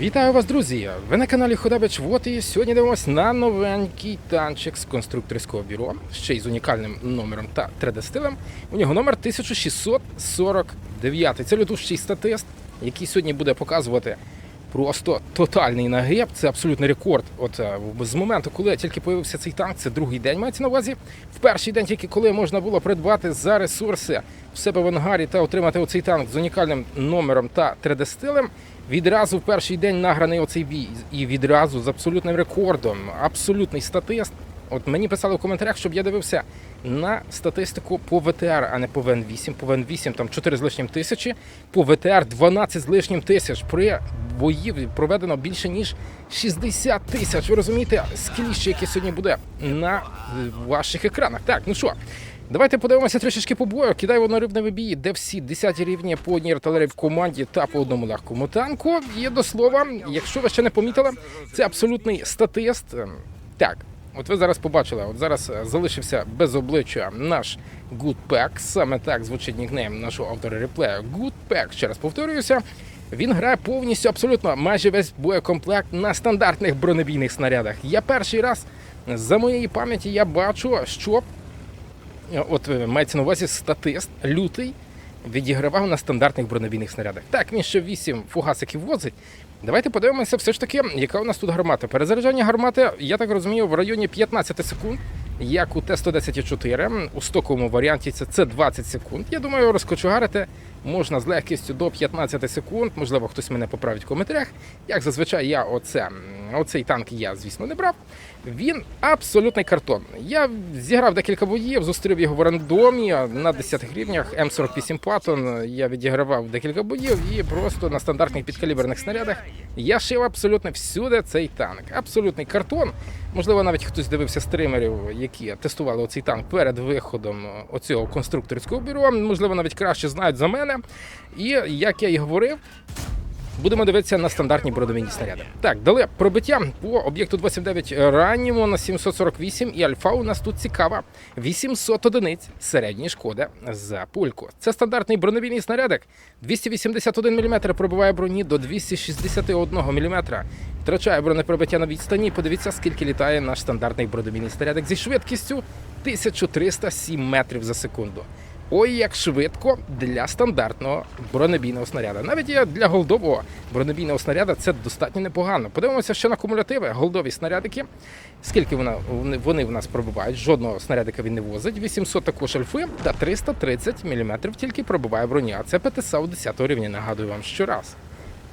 Вітаю вас, друзі! Ви на каналі Ходабич Вот і сьогодні дивимося на новенький танчик з конструкторського бюро, ще й з унікальним номером та 3D-стилем. У нього номер 1649. Це лютущий статист, який сьогодні буде показувати просто тотальний нагиб. Це абсолютний рекорд. От е, з моменту, коли тільки появився цей танк, це другий день мається на увазі. В перший день, тільки коли можна було придбати за ресурси в себе в ангарі та отримати оцей танк з унікальним номером та 3D-стилем. Відразу в перший день награний оцей бій і відразу з абсолютним рекордом, абсолютний статист. От мені писали в коментарях, щоб я дивився на статистику по ВТР, а не по ВН8. По ВН8 там 4 з лишнім тисячі, по ВТР 12 з лишнім тисяч. При боїв проведено більше ніж 60 тисяч. Ви розумієте, скіліще, яке сьогодні буде на е, ваших екранах. Так, ну що, Давайте подивимося трішечки по бою. Кидай на рибневі бій, де всі 10 рівні по одній артилерії в команді та по одному легкому танку. І до слова, якщо ви ще не помітили, це абсолютний статист. Так, от ви зараз побачили, от зараз е, залишився без обличчя наш Goodpack. Саме так звучить нікнейм нашого автора реплею. Goodpack, ще раз повторююся. Він грає повністю абсолютно майже весь боєкомплект на стандартних бронебійних снарядах. Я перший раз за моєї пам'яті я бачу, що От е, мається на увазі статист лютий відігравав на стандартних бронебійних снарядах. Так, він ще 8 фугасиків возить. Давайте подивимося, все ж таки, яка у нас тут гармата. Перезаряджання гармати, я так розумію, в районі 15 секунд, як у Т-110-4. У стоковому варіанті це, це 20 секунд. Я думаю, розкочугарити можна з легкістю до 15 секунд. Можливо, хтось мене поправить в коментарях. Як зазвичай, я оце, оцей танк я, звісно, не брав. Він абсолютний картон. Я зіграв декілька боїв, зустрів його в рандомі на 10 рівнях. М48 Patton. Я відігравав декілька боїв і просто на стандартних підкаліберних снарядах я шив абсолютно всюди цей танк. Абсолютний картон. Можливо, навіть хтось дивився стримерів, які тестували цей танк перед виходом оцього конструкторського бюро. Можливо, навіть краще знають за мене. І як я і говорив, Будемо дивитися на стандартні бронебійні снаряди. Так, дали пробиття по об'єкту 29 ранньому на 748 і альфа у нас тут цікава. 800 одиниць середньої шкоди за пульку. Це стандартний бронебійний снарядик. 281 мм пробиває броні до 261 мм. Втрачає бронепробиття на відстані. Подивіться, скільки літає наш стандартний бронебійний снарядик зі швидкістю 1307 метрів за секунду. Ой, як швидко для стандартного бронебійного снаряда. Навіть для голдового бронебійного снаряда це достатньо непогано. Подивимося ще на кумулятиви, голдові снарядики. Скільки вона, вони, в нас пробивають? Жодного снарядика він не возить. 800 також альфи та 330 мм тільки пробиває броня. Це ПТСАУ 10 рівня, нагадую вам щораз.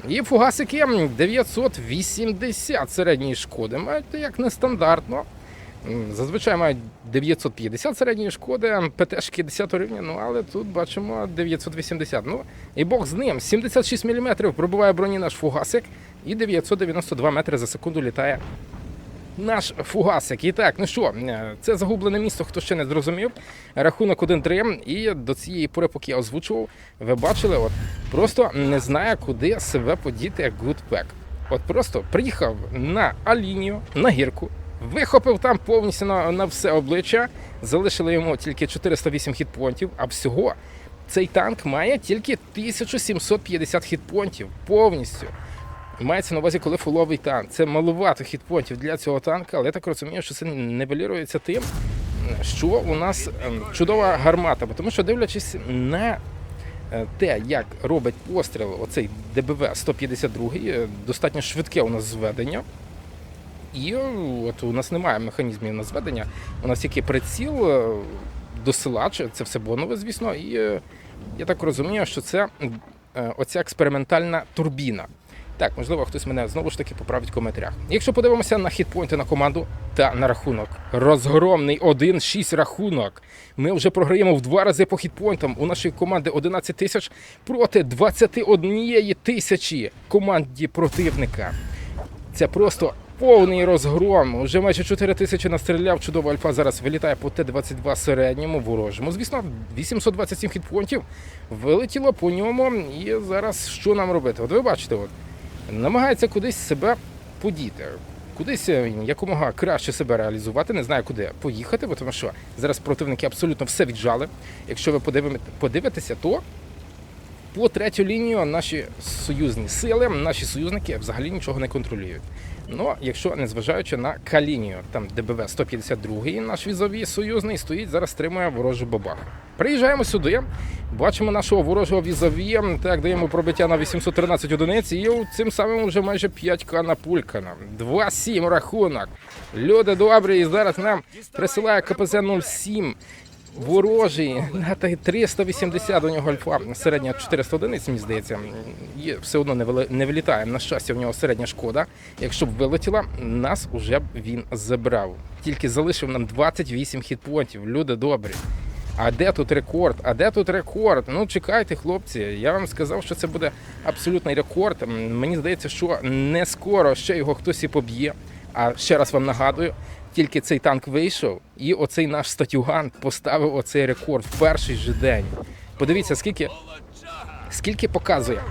І фугасики 980 середньої шкоди. Мають як нестандартно. Зазвичай мають 950 середньої шкоди, ПТшки 10 рівня, ну але тут бачимо 980. Ну і Бог з ним. 76 мм пробиває броні наш фугасик, і 992 метри за секунду літає наш фугасик. І так, ну що, е, це загублене місто, хто ще не зрозумів. Рахунок 1-3. І до цієї пори, поки я озвучував, ви бачили, от просто не знає, куди себе подіти Goodpack. От просто приїхав на алінію, на гірку, вихопив там повністю на, на все обличчя, залишили йому тільки 408 хітпонтів, а всього цей танк має тільки 1750 хітпонтів повністю. Мається на увазі, коли фуловий танк. Це маловато хітпонтів для цього танка, але я так розумію, що це нивелюється тим, що у нас ем, чудова гармата. Тому що дивлячись на е, те, як робить постріл оцей ДБВ 152, е, достатньо швидке у нас зведення. І е, от у нас немає механізмів на зведення. У нас тільки приціл, е, досилач, це все бонове, звісно. І е, я так розумію, що це оця експериментальна турбіна. Так, можливо, хтось мене знову ж таки поправить в коментарях. Якщо подивимося на хітпойнти на команду та на рахунок. Розгромний 1-6 рахунок. Ми вже програємо в два рази по хітпойнтам. У нашої команди 11 тисяч проти 21 тисячі команді противника. Це просто повний розгром. Уже майже 4 тисячі настріляв. Чудова альфа зараз вилітає по Т-22 середньому ворожому. Звісно, 827 хітпонтів вилетіло по ньому. І зараз що нам робити? От ви бачите, от намагається кудись себе подіти. Кудись е, якомога краще себе реалізувати, не знаю, куди поїхати, бо тому що зараз противники абсолютно все віджали. Якщо ви подивитеся, то по третю лінію наші союзні сили, наші союзники взагалі нічого не контролюють. Ну, якщо не зважаючи на Калінію, там ДБВ 152 наш візовий союзний стоїть, зараз стримує ворожу бабаху. Приїжджаємо сюди, бачимо нашого ворожого візові, так даємо пробиття на 813 одиниць, і цим самим вже майже 5к напулькана. 2-7 рахунок. Люди добрі, і зараз нам присилає КПЗ 07 ворожий на та 380 у нього альфа середня 400 одиниць, мені здається. І все одно не вили- не вилітаємо. На щастя, в нього середня шкода. Якщо б вилетіла, нас уже б він забрав. Тільки залишив нам 28 хітпонтів. Люди добрі. А де тут рекорд? А де тут рекорд? Ну чекайте, хлопці. Я вам сказав, що це буде абсолютний рекорд. Мені здається, що не скоро ще його хтось і поб'є. А ще раз вам нагадую, тільки цей танк вийшов, і оцей наш статюган поставив оцей рекорд в перший же день. Подивіться, скільки, скільки показує.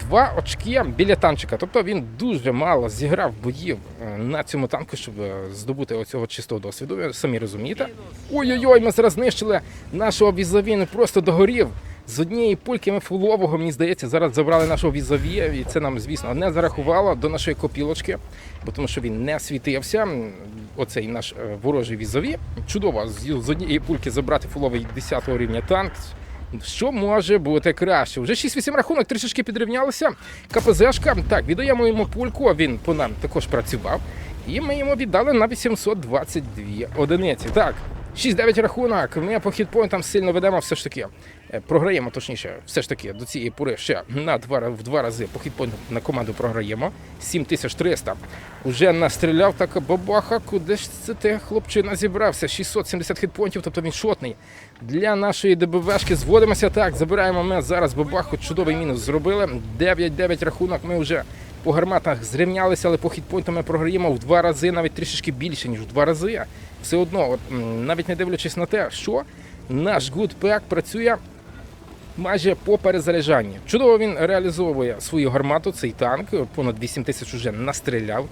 Два очки біля танчика. Тобто він дуже мало зіграв боїв е, на цьому танку, щоб е, здобути оцього чистого досвіду. Ви самі розумієте. Ой-ой-ой, ми зараз знищили нашого візові, ну просто догорів. З однієї пульки ми фулового, мені здається, зараз забрали нашого візові, і це нам, звісно, не зарахувало до нашої копілочки, бо тому що він не світився. Оцей наш е, ворожий візові. Чудово, з однієї пульки забрати фуловий 10 рівня танк. Що може бути краще? Вже 6-8 рахунок, трішечки підрівнялися. КПЗшка. Так, віддаємо йому пульку, а він по нам також працював. І ми йому віддали на 822 одиниці. Так, 6-9 рахунок. Ми по хітпоінтам сильно ведемо все ж таки. Е, Програємо, точніше, все ж таки до цієї пори ще на два, в два рази по хітпоінтам на команду програємо. 7300. Уже настріляв так бабаха. Куди ж це ти, хлопчина, зібрався? 670 хітпоінтів, тобто він шотний. Для нашої ДБВшки зводимося так. Забираємо ми зараз бабаху. Чудовий мінус зробили. 9-9 рахунок. Ми вже по гарматах зрівнялися, але по хітпоінтам ми програємо в два рази, навіть трішечки більше, ніж в два рази. Все одно, от, навіть не дивлячись на те, що наш гудпек працює майже по перезаряджанні. Чудово він реалізовує свою гармату, цей танк, понад 8 тисяч уже настріляв,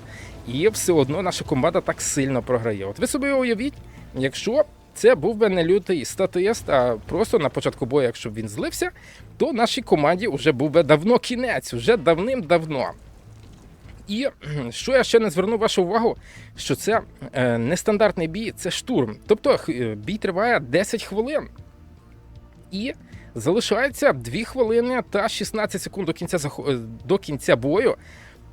і все одно наша команда так сильно програє. От ви собі уявіть, якщо це був би не лютий статист, а просто на початку бою, якщо б він злився, то нашій команді вже був би давно кінець, вже давним-давно. І що я ще не звернув вашу увагу, що це е, нестандартний бій, це штурм. Тобто е, бій триває 10 хвилин. І залишається 2 хвилини та 16 секунд до кінця е, до кінця бою.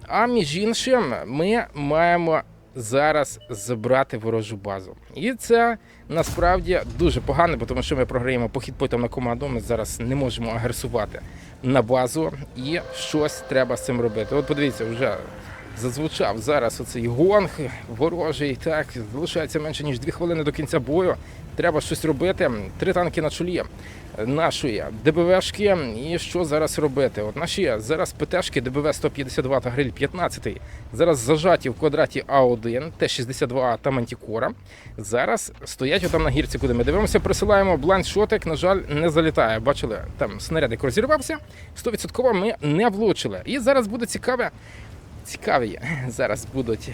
А між іншим, ми маємо зараз забрати ворожу базу. І це насправді дуже погано, бо тому що ми програємо по хідпойтам на команду. Ми зараз не можемо агресувати на базу, і щось треба з цим робити. От подивіться, вже зазвучав зараз оцей гонг ворожий. Так, залишається менше ніж 2 хвилини до кінця бою. Треба щось робити. Три танки на чолі нашої ДБВшки. І що зараз робити? От наші зараз ПТшки ДБВ 152 та гриль 15 зараз зажаті в квадраті А1, Т-62 та Мантікора. Зараз стоять отам на гірці, куди ми дивимося, присилаємо блайндшотик, на жаль, не залітає. Бачили, там снарядик розірвався. 100% ми не влучили. І зараз буде цікаве. Цікаві зараз будуть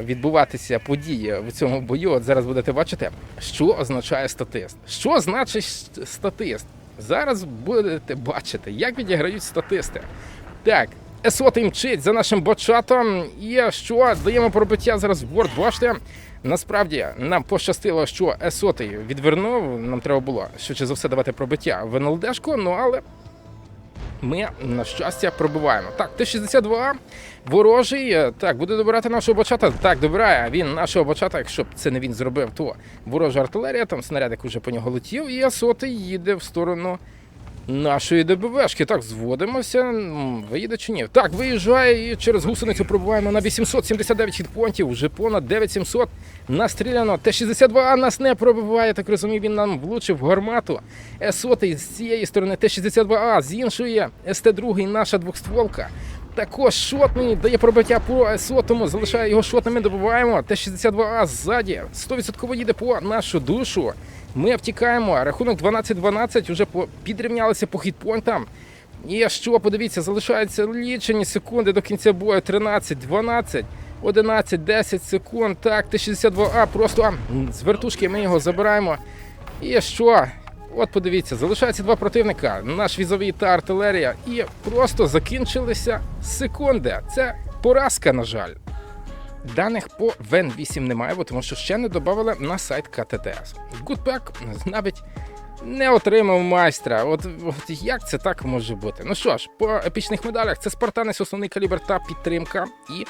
відбуватися події в цьому бою. От зараз будете бачити, що означає статист. Що значить статист? Зараз будете бачити, як відіграють статисти. Так, Есоти мчить за нашим бочатом. І що даємо пробиття зараз в борт. Бачите, насправді нам пощастило, що Есотий відвернув. Нам треба було швидше за все давати пробиття в НЛДшку, ну але ми, на щастя, пробиваємо. Так, Т-62 ворожий. е, Так, буде добирати нашого бочата. Так, добирає він нашого бочата. Якщо б це не він зробив, то ворожа артилерія, там снарядик уже по нього летів, і сотий їде в сторону нашої ДБВшки. Так, зводимося. Виїде чи ні? Так, виїжджає і через гусеницю пробуваємо на 879 хітпонтів, вже понад 9700 настріляно. Т-62 нас не пробиває, так розумію, він нам влучив в гармату. С-100 з цієї сторони, Т-62А, з іншої СТ-2 наша двохстволка. Також шотний дає пробиття по С-100, залишає його шотними, добиваємо. Т-62А ззаді 100% їде по нашу душу. Ми втікаємо. Рахунок 12-12, вже підрівнялися по хітпойнтам. І що, подивіться, залишаються лічені секунди до кінця бою. 13, 12, 11, 10 секунд. Так, Т-62А просто з вертушки ми його забираємо. І що? От подивіться, залишається два противника: наш візовий та артилерія, і просто закінчилися секунди. Це поразка, на жаль. Даних по Вен 8 немає, бо тому що ще не додавали на сайт КТТС. Гудпек навіть не отримав майстра. От, от як це так може бути? Ну що ж, по епічних медалях це спартанець, основний калібр та підтримка. І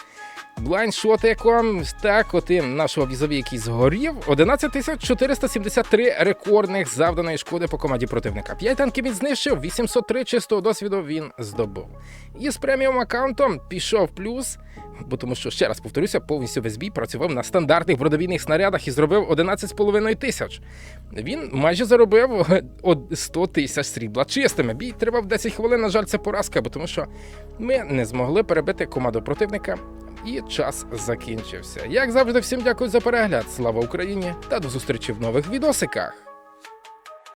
блайндшот, яком так, от і нашого візові, який згорів. 11 473 рекордних завданої шкоди по команді противника. 5 танків він знищив, 803 чистого досвіду він здобув. І з преміум аккаунтом пішов плюс. Бо тому що ще раз повторюся, повністю весь бій працював на стандартних бродовійних снарядах і зробив 11,5 тисяч. Він майже заробив от 100 тисяч срібла чистими. Бій тривав 10 хвилин. На жаль, це поразка, бо тому що ми не змогли перебити команду противника. І час закінчився. Як завжди, всім дякую за перегляд. Слава Україні та до зустрічі в нових відосиках.